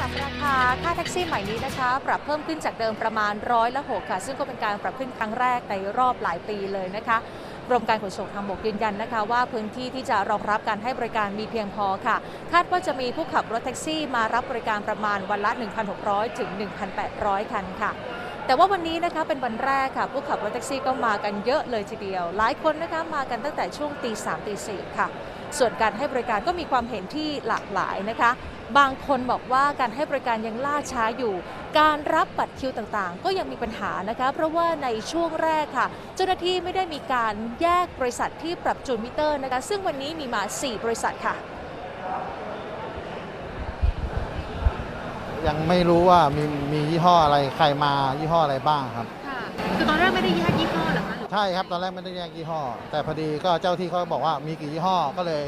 ปรับราคาค่าแท็กซี่ใหม่นี้นะคะ ปรับเพิ่มขึ้นจากเดิมประมาณร้อยละหกค่ะ ซึ่งก็เป็นการปรับขึ้นครั้งแรกในรอบหลายปีเลยนะคะกรมการขนส่งทางบกยืนยันนะคะ ว่าพื้นที่ที่จะรองรับการให้บริการมีเพียงพอค่ะ คาดว่าจะมีผู้ขับรถแท็กซี่มารับบริการประมาณวันละ 1,600 ถึง 1,800 คันค่ะแต่ว่าวันนี้นะคะเป็นวันแรกค่ะ ผู้ขับรถแท็กซี่ก็มากันเยอะเลยทีเดียว หลายคนนะคะมากันตั้งแต่ช่วงตีสามตีสี่ค่ะ ส่วนการให้บริการก็มีความเห็นที่หลากหลายนะคะ บางคนบอกว่าการให้บริการยังล่าช้าอยู่ การรับบัตรคิวต่างๆ ก็ยังมีปัญหานะคะ เพราะว่าในช่วงแรกค่ะ เจ้าหน้าที่ไม่ได้มีการแยกบริษัทที่ปรับจูนมิเตอร์นะคะ ซึ่งวันนี้มีมา 4 บริษัทค่ะ ยังไม่รู้ว่ามีมียี่ห้ออะไรใครมายี่ห้ออะไรบ้างครับ ค่ะคือตอนแรกไม่ได้แยกยี่ห้อเหรอคะหรือใช่ครับตอนแรกไม่ได้แยกยี่ห้อ แต่พอดีก็เจ้าที่เขาบอกว่ามีกี่ยี่ห้อก็เลย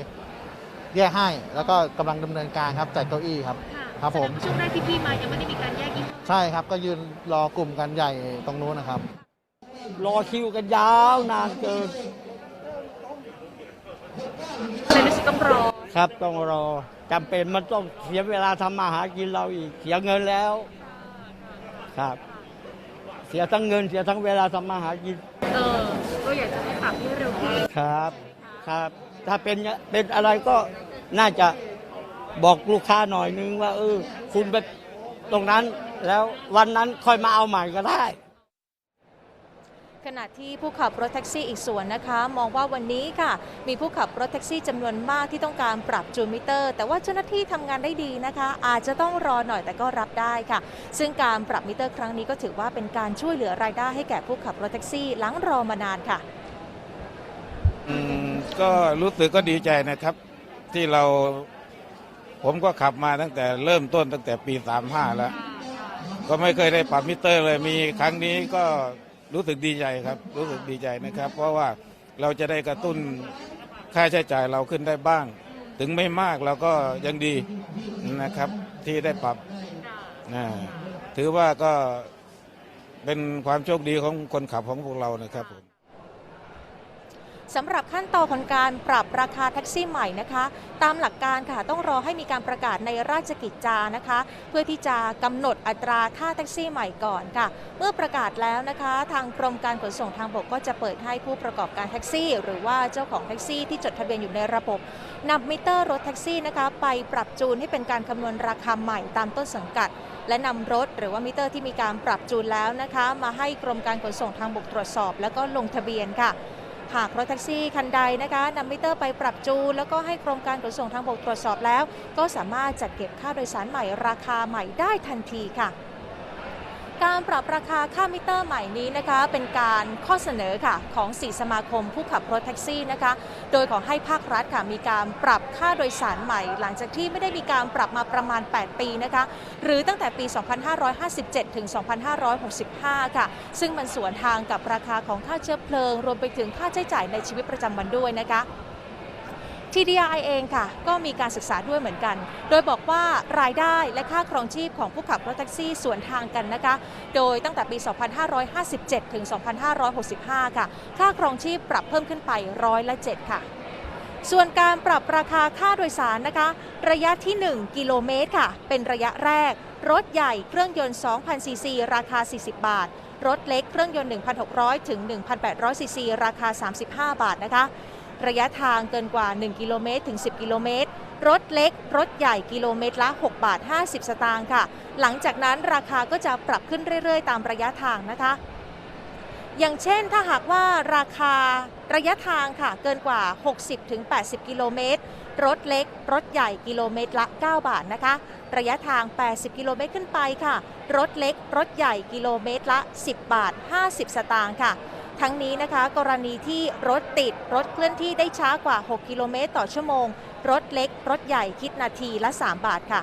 แยกให้ แล้วก็กำลังดำเนินการครับจัดเก้าอี้ครับ ค่ะครับผมแสดงว่าช่วงแรกที่พี่มายังไม่ได้มีการแยกยี่ห้อใช่ครับก็ยืนรอกลุ่มกันใหญ่ตรงนู้นนะครับ รอคิวกันยาวนานเกินเลยรู้สึกต้องรอครับต้องรอจำเป็นมันต้องเสียเวลาทำมาหากินเราอีก เสียเงินแล้วครับ เสียทั้งเงินเสียทั้งเวลาทำมาหากินเออก็อยากจะให้ปรับให้เร็วขึ้นครับ ครับ ถ้าเป็นเป็นอะไรก็ น่าจะบอกลูกค้าหน่อยนึงว่า เออ คุณไปตรงนั้นแล้ววันนั้นค่อยมาเอาใหม่ก็ได้ขณะที่ผู้ขับรถแท็กซี่อีกส่วนนะคะ มองว่าวันนี้ค่ะ มีผู้ขับรถแท็กซี่จำนวนมากที่ต้องการปรับจูนมิเตอร์ แต่ว่าเจ้าหน้าที่ทำงานได้ดีนะคะ อาจจะต้องรอหน่อยแต่ก็รับได้ค่ะ ซึ่งการปรับมิเตอร์ครั้งนี้ก็ถือว่าเป็นการช่วยเหลือรายได้ให้แก่ผู้ขับรถแท็กซี่หลังรอมานานค่ะอืมก็รู้สึกก็ดีใจนะครับ ที่เรา ผมก็ขับมาตั้งแต่เริ่มต้นตั้งแต่ปี 35 แล้ว ก็ไม่เคยได้ปรับมิเตอร์เลยมีครั้งนี้ก็รู้สึกดีใจครับ รู้สึกดีใจนะครับ เพราะว่าเราจะได้กระตุ้นค่าใช้จ่ายเราขึ้นได้บ้าง ถึงไม่มากเราก็ยังดีนะครับที่ได้ปรับนะถือว่าก็เป็นความโชคดีของคนขับของพวกเรานะครับผม สำหรับขั้นตอนของการปรับราคาแท็กซี่ใหม่นะคะ ตามหลักการค่ะต้องรอให้มีการประกาศในราชกิจจานะคะ เพื่อที่จะกำหนดอัตราค่าแท็กซี่ใหม่ก่อนค่ะ เมื่อประกาศแล้วนะคะ ทางกรมการขนส่งทางบกก็จะเปิดให้ผู้ประกอบการแท็กซี่ หรือว่าเจ้าของแท็กซี่ที่จดทะเบียนอยู่ในระบบนำมิเตอร์รถแท็กซี่นะคะไปปรับจูนให้เป็นการคำนวณราคาใหม่ตามต้นสังกัดและนำรถหรือว่ามิเตอร์ที่มีการปรับจูนแล้วนะคะ มาให้กรมการขนส่งทางบกตรวจสอบ แล้วก็ลงทะเบียนค่ะ หากรถแท็กซี่คันใดนะคะนำมิเตอร์ไปปรับจูนแล้วก็ให้กรมการขนส่งทางบกตรวจสอบแล้ว ก็สามารถจัดเก็บค่าโดยสารใหม่ราคาใหม่ได้ทันทีค่ะ การปรับราคาค่ามิเตอร์ใหม่นี้นะคะเป็นการข้อเสนอค่ะของ 4 สมาคมผู้ขับรถแท็กซี่นะคะโดยขอให้ภาครัฐค่ะมีการปรับค่าโดยสารใหม่ หลังจากที่ไม่ได้มีการปรับมาประมาณ 8 ปีนะคะหรือตั้งแต่ปี 2557 ถึง 2565 ค่ะ ซึ่งมันสวนทางกับราคาของค่าเชื้อเพลิง รวมไปถึงค่าใช้จ่ายในชีวิตประจำวันด้วยนะคะ TDI เองค่ะ ก็มีการศึกษาด้วยเหมือนกัน โดยบอกว่ารายได้และค่าครองชีพของผู้ขับรถแท็กซี่สวนทางกันนะคะ โดยตั้งแต่ปี 2557 ถึง 2565 ค่ะ ค่าครองชีพปรับเพิ่มขึ้นไปร้อยละ 7 ค่ะ ส่วนการปรับราคาค่าโดยสารนะคะ ระยะที่ 1 กิโลเมตรค่ะ เป็นระยะแรก รถใหญ่เครื่องยนต์ 2,000 ซีซี ราคา 40 บาทรถเล็กเครื่องยนต์ 1,600 ถึง 1,800 ซีซี ราคา 35 บาทนะคะ ระยะทางเกินกว่า 1 กิโลเมตรถึง 10 กิโลเมตร รถเล็ก รถใหญ่กิโลเมตรละ 6 บาท 50 สตางค์ค่ะ หลังจากนั้นราคาก็จะปรับขึ้นเรื่อย ๆ ตามระยะทางนะคะ อย่างเช่นถ้าหากว่าราคาระยะทางค่ะเกินกว่า 60-80 กิโลเมตร รถเล็ก รถใหญ่กิโลเมตรละ 9 บาทนะคะ ระยะทาง 80 กิโลเมตรขึ้นไปค่ะ รถเล็ก รถใหญ่กิโลเมตรละ 10 บาท 50 สตางค์ค่ะ ทั้งนี้นะคะ กรณีที่รถติดรถเคลื่อนที่ได้ช้ากว่า 6 กิโลเมตรต่อชั่วโมง รถเล็ก รถใหญ่คิดนาทีละ 3 บาทค่ะ